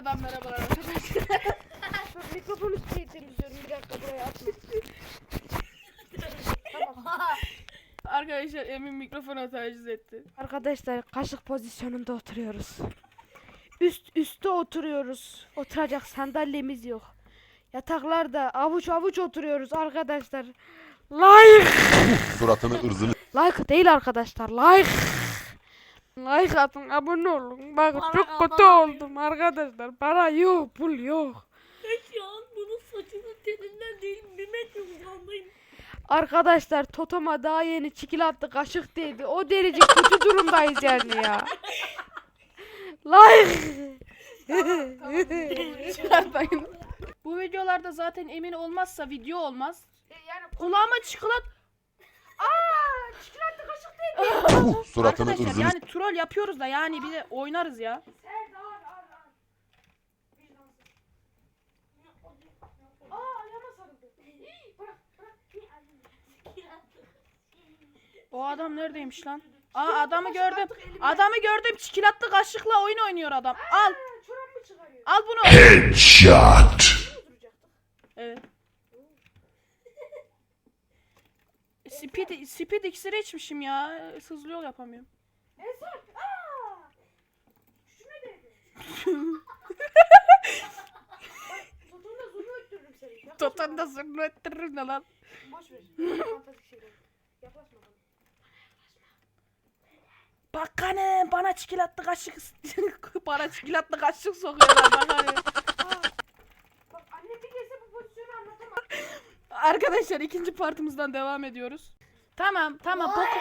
Tekrardan merhabalar arkadaşlar. Dur mikrofonu şey temizliyorum bir dakika buraya atma. arkadaşlar Emin mikrofona taciz etti. Arkadaşlar kaşık pozisyonunda oturuyoruz. Üst üste oturuyoruz. Oturacak sandalyemiz yok. Yataklarda avuç avuç oturuyoruz arkadaşlar. Like. Suratını ırzını Like değil arkadaşlar. Like. Like atın abone olun. Bakın Para çok kötü oldum arkadaşlar. Para yok pul yok. Şu an bunun saçının telinden değil bir metre uzandayım. Arkadaşlar Totom'a daha yeni çikilatlı kaşık değdi. O derece kötü durumdayız yani ya. Like. Çıkartmayın. Bu videolarda zaten Emin olmazsa video olmaz. Kulağıma çikolat... Aaa! Çikolatlı kaşık değil. Puh, suratını Arkadaşlar ırzını yani troll yapıyoruz da yani bir de oynarız ya. O adam neredeymiş lan? Aa adamı gördüm. Adamı gördüm. Çikolatlı kaşıkla oyun oynuyor adam. Al. Al bunu. Headshot. Evet. Speed, speed iksiri içmişim ya. Hızlı yol yapamıyorum. Totan da zırnı ettiririm ne lan. Boş ver. Fantastik şeyler. Yaklaşma bana. Bakanım bana çikolatlı kaşık bana çikolatlı kaşık sokuyorlar bakanım. Bak anne bir gelse bu pozisyonu anlatamam. Arkadaşlar ikinci partımızdan devam ediyoruz. Tamam tamam boku,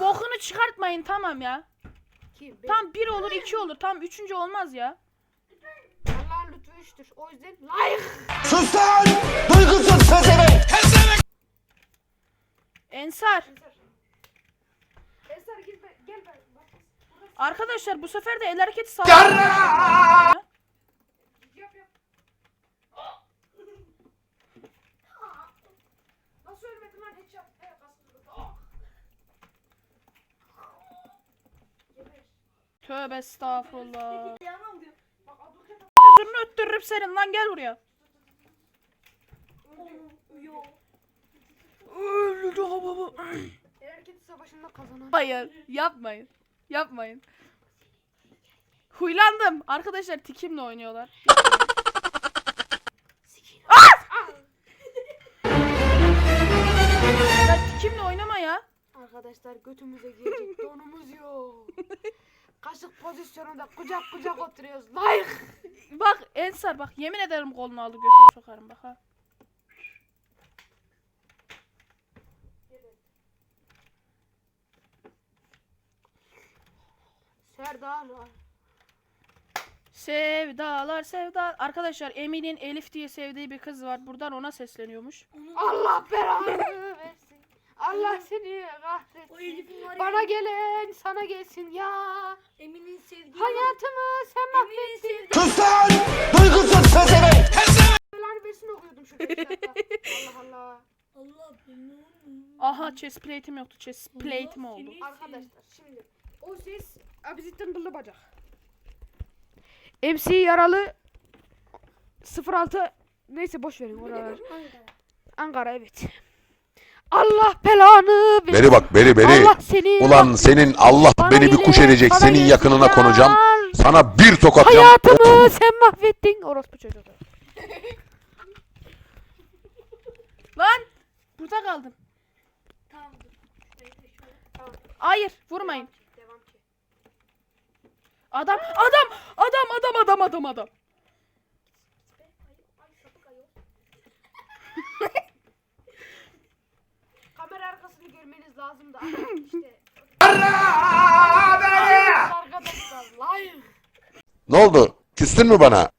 bokunu çıkartmayın tamam ya. Kim? Tam bir olur iki olur tam üçüncü olmaz ya. Allah'ın lütfu üçtür. O yüzden like. Sus lan! Duygusuz pezevenk! Ensar. Eser gel ben. Gel ben. Bak. Arkadaşlar bu sefer de el hareketi sağlam. Tövbe estağfurullah. Zırnı öttürürüm senin lan gel buraya. Yok. El hareketi savaşında kazanan. Hayır yapmayın. Yapmayın. Huylandım. Arkadaşlar tikimle oynuyorlar. Ya tikimle oynama ya. Arkadaşlar götümüze girecek donumuz yok. Kaşık pozisyonunda kucak kucak oturuyoruz. Like. Bak Ensar bak yemin ederim kolunu aldı götünü sokarım bak ha. Serdar. Sevdalar sevda. Arkadaşlar Emin'in Elif diye sevdiği bir kız var. Buradan ona sesleniyormuş. Allah belanı. Allah seni O kahretsin. Elif'in var ya. Bana gelen sana gelsin ya. Emin'in sevdiği. Hayatımı sen Emin'in mahvettin. sevdiği. Sus lan! Duygusuz pezevenk! Belanı versin okuyordum şurada. dakika. Allah Allah. Allah belanı. Aha chest plate'im yoktu. Chest plate'im oldu. Arkadaşlar şimdi o ses abizitten kıllı bacak. MC yaralı 06 neyse boş verin oralar. Ankara evet. Allah belanı versin. Beri bak beri beri. Allah seni Ulan senin Allah Bana beni bir kuş edecek. bana Senin yakınına ya. konacağım. Sana bir tokat yap. Hayatımı sen mahvettin. Orospu çocuğu. Lan! Burada kaldım. Tamam dur. Bekle şöyle. Hayır vurmayın. Devam ki. Adam adam adam adam adam adam adam. Arkasını görmeniz lazım da işte. Arkadaşlar live. Ne oldu? Küstün mü bana?